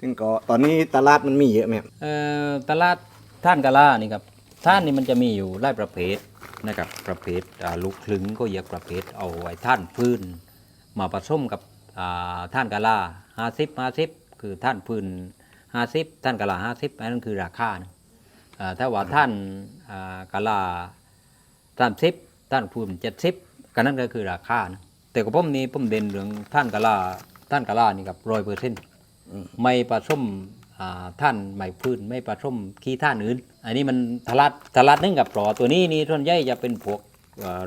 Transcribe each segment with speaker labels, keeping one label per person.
Speaker 1: ซึ่งก็ตอนนี้ตลาดมันมีเยอะไหมครับ
Speaker 2: เอ่อตลาดท่านกะลานี่ครับท่านนี่มันจะมีอยู่หลายประเภทนะครับประเภทอ่าลูกคลึงก็เรียกประเภทเอาไว้ท่านพื้น มาผสมกับอ่าท่านกะลาห้าสิบห้าสิบคือท่านพื้นห้าสิบท่านกะลาห้าสิบอันนั้นคือราคานะอ่าถ้าว่าท่านอ่ากะลาสามสิบท่านพื้นเจ็ดสิบก็นั่นก็คือราคานะแต่กับผมนี่ผมเด่นเรื่องท่านกะลาท่านกะลานี่กับร้อยเปอร์เซ็นต์ ไม่ผสมอ่าท่านใหม่พื้นไม่ผสมขี้ท่านอื่น อันนี้มันทลัดทลัดนึงกับปลอตัวนี้นี่ส่วนใหญ่จะเป็นพวก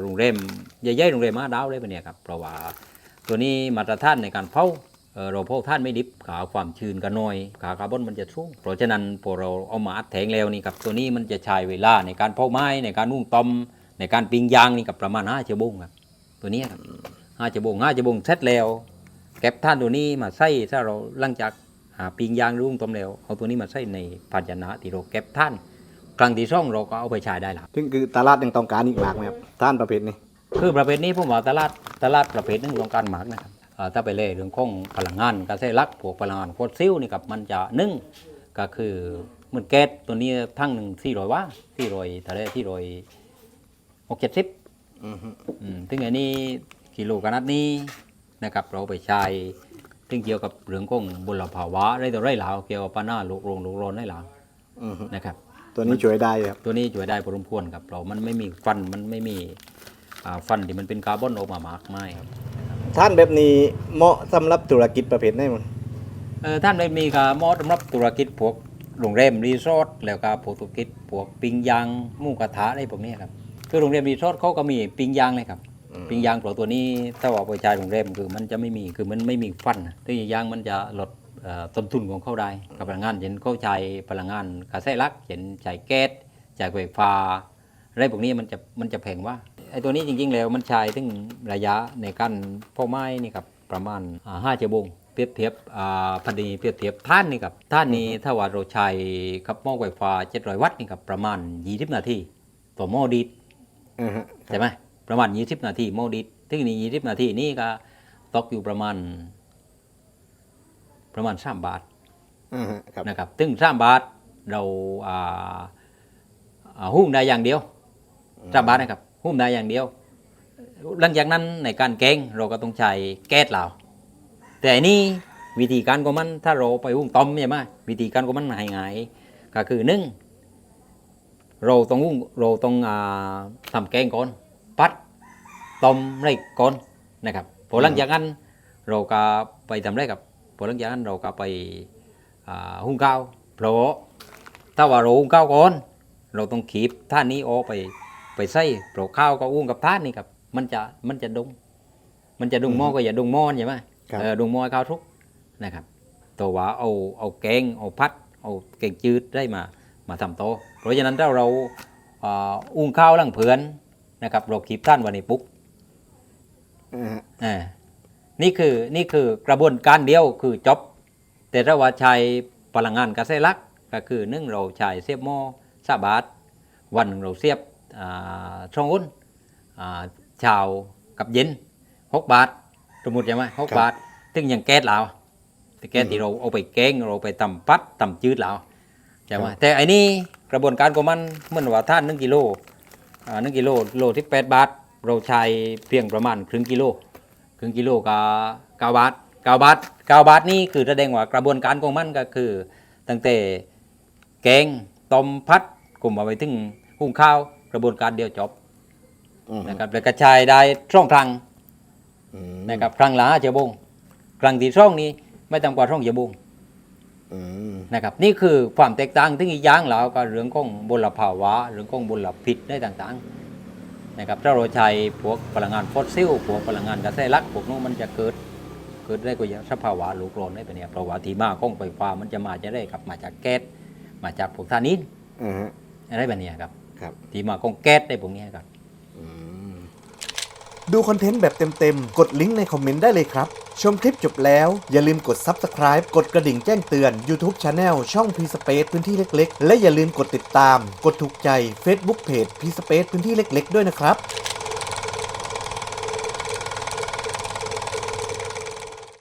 Speaker 2: โรงแรมใหญ่ๆโรงแรมมาดาวเลยปะเนี่ยครับเพราะว่าตัวนี้มาตรฐานในการเผาเราเผาท่านไม่ดิบขาความชื้นก็น้อยขาคาร์บอนมันจะสูงเพราะฉะนั้นพอเราเอามาอัดแทงแล้วนี่ครับตัวนี้มันจะใช้เวลาในการเผาไม้ในการนุ่งตอมในการปิ้งย่างนี่กับประมาณห้าชั่วโมงครับตัวนี้ครับห้าชั่วโมงห้าชั่วโมงเสร็จแล้ว เก็บท่านตัวนี้มาใส่ถ้าเราหลังจากหาปิงยางรุ่งต้มแล้วเอาตัวนี้มาใส่ในภาชนะที่เราเก็บท่านครั้งที่สองเราก็เอาไปใช้ได้แล้ว
Speaker 1: ซึ่งคือตลาดยังต้องการอีกมากไหมครับท่านประเภทนี้
Speaker 2: คือประเภทนี้ผมว่าตลาดตลาดประเภทหนึงต้องการหมากนะครับอ่าถ้าไปเล่เรื่องของพลังงานกระแสรักพวกพลังงานโคตรซิลนี่กับมันจะนึ่งก็คือเหมือนแก๊สตัวนี้ทั้งหนึ่งสี่ร้อยว่าสี่ร้อยทะเลที่ร้อยหกเจ็ดสิบ
Speaker 1: อือฮึ
Speaker 2: อืมถึงอันนี้กิโลขนาดนี้ นะครับเราไปใช้ถึงเกี่ยวกับเรื่องของบุลภาวะไรต่อไรหลาวเกี่ยวกับปัญหาโลกโรงโลกร้อนได้หลาว
Speaker 1: อือฮึ
Speaker 2: นะครับ
Speaker 1: ตัวนี้ช่วยได้ครับ
Speaker 2: ตัวนี้ช่วยได้พอสมควรครับเรามันไม่มีฟันมันไม่มีอ่าฟันที่มันเป็นคาร์บอนออกมามากไม่ครับ
Speaker 1: ท่านแบบนี้เหมาะสำหรับธุรกิจประเภทไหนมัน
Speaker 2: เออท่านได้มีการมอสำหรับธุรกิจพวกโรงแรมรีสอร์ทแล้วก็พวกธุรกิจพวกปิ้งย่างหมูกระทะอะไรพวกนี้ครับคือโรงแรมรีสอร์ทเขาก็มีปิ้งย่างเลยครับ ปิ้งย่างตัวตัวนี้ถ้าว่าไปใช้โรงแรมคือมันจะไม่มีคือมันไม่มีฟันนะตัวย่างมันจะลดเอ่อต้นทุนของเขาได้กับพลังงานเช่นเขาใช้พลังงานกระแสหลักเช่นใช้แก๊สใช้ไฟฟ้าอะไรพวกนี้มันจะมันจะแพงว่าไอ้ตัวนี้จริง ๆ แล้วมันใช้ถึงระยะในการเผาไหม้นี่ครับประมาณอ่าห้าชั่วโมงเปรียบเทียบอ่าพอดีเปรียบเทียบท่านนี่ครับท่านนี้ถ้าว่าเราใช้กับหม้อไฟฟ้า700วัตต์นี่ครับประมาณ20นาทีต่อหม้อดีด
Speaker 1: อือฮึ
Speaker 2: ใช่ไหม ประมาณ20นาทีโมดิตถึงนี่20นาทีนี่ก็ตกอยู่ประมาณ ประมาณ3บาท
Speaker 1: อือฮึครับ
Speaker 2: นะครับถึง3บาทเราอ่าอ่าหุ้มได้อย่างเดียว3บาทนะครับหุ้มได้อย่างเดียว หลังจากนั้นในการแกงเราก็ต้องใช้แก๊สเราแต่อันนี้วิธีการของมันถ้าเราไปหุ้มต้มใช่ไหมวิธีการของมันง่ายๆก็คือหนึ่งเราต้องหุ้มเราต้องอ่าทำแกงก่อน ปัดต้มไรก่อนนะครับพอหลังจากนั้นเราก็ไปทำไรกับพอหลังจากนั้นเราก็ไปอ่าหุ้มข้าวเพราะถ้าว่าเราหุ้มข้าวก่อน เราต้องขีบท่านนี้ออกไปไปใส่เพราะข้าวก็อุ้งกับท่านนี่ครับมันจะมันจะดงมันจะดงหม้อก็อย่าดงหม้อใช่ไหม
Speaker 1: ครับ
Speaker 2: เออดงหม้อให้ข้าวทุกนะครับตัวว่าเอาเอาแกงเอาพัด เอาแกงจืดได้มามาทำโตะเพราะฉะนั้นถ้าเราอ่าอุ้งข้าวหลังเผือน นะครับเราขีบท่านวันนี้ปุ๊บ
Speaker 1: อือฮึ
Speaker 2: อ่านี่คือนี่คือกระบวนการเดียวคือจบแต่ถ้าว่าใช้พลังงานกระแสหลักก็คือหนึ่งเราใช้เสียบหม้อสาบาทวันหนึ่งเราเสียบอ่าช่องอุ่นอ่าเช้ากับเย็นหกบาทสมมติใช่ไหมหกบาท ซึ่งยังแก๊สเราแต่แก๊สที่เราเอาไปแกงเราไปตำปัดตำจืดเราใช่ไหมแต่อันนี้กระบวนการของมันเหมื่อนว่าท่านหนึ่งกิโลอ่า หนึ่งกิโลโลที่แปดบาท เราใช้เพียงประมาณครึ่งกิโลครึ่งกิโลก็เก้าบาทเก้าบาทเก้าบาทนี่คือแสดงว่ากระบวนการของมันก็คือ ตั้งแต่แกงต้มพัดกลุ่มเอาไปถึงหุงข้าวกระบวนการเดียวจบ
Speaker 1: อือฮึ
Speaker 2: นะครับแล้วกระชายได้ช่องครั้ง
Speaker 1: อืม
Speaker 2: นะครับครั้งละห้าเจ้าบงครั้งที่ช่องนี้ไม่ต่ำกว่าช่องเจ้าบง
Speaker 1: อืม
Speaker 2: นะครับนี่คือความแตกต่างที่อีกอย่างแล้วก็เรื่องของบลภาวะเรื่องของบลพิษได้ต่างๆนะครับถ้าเราใช้พวกพลังงานฟอสซิลพวกพลังงานกระแสหลักพวกนู้นมันจะเกิดเกิดได้ก็อย่างสภาวะโลกร้อนได้เป็นเนี่ยเพราะว่าที่มาของไฟฟ้ามันจะมาจะได้ครับมาจากแก๊สมาจากพวกธาตุนิน
Speaker 1: อือฮึ
Speaker 2: อะไรแบบเนี้ยครับ
Speaker 1: ครับ
Speaker 2: ที่มาของแก๊สได้พวกเนี้ยครับ
Speaker 1: อืม
Speaker 3: ดูคอนเทนต์แบบเต็มๆ กดลิงก์ในคอมเมนต์ได้เลยครับ ชมคลิปจบแล้ว อย่าลืมกด Subscribe กดกระดิ่งแจ้งเตือน YouTube Channel ช่อง p Space พื้นที่เล็ก ๆ และอย่าลืมกดติดตาม กดถูกใจ Facebook Page p Space พื้นที่เล็ก ๆ ด้วยนะครับ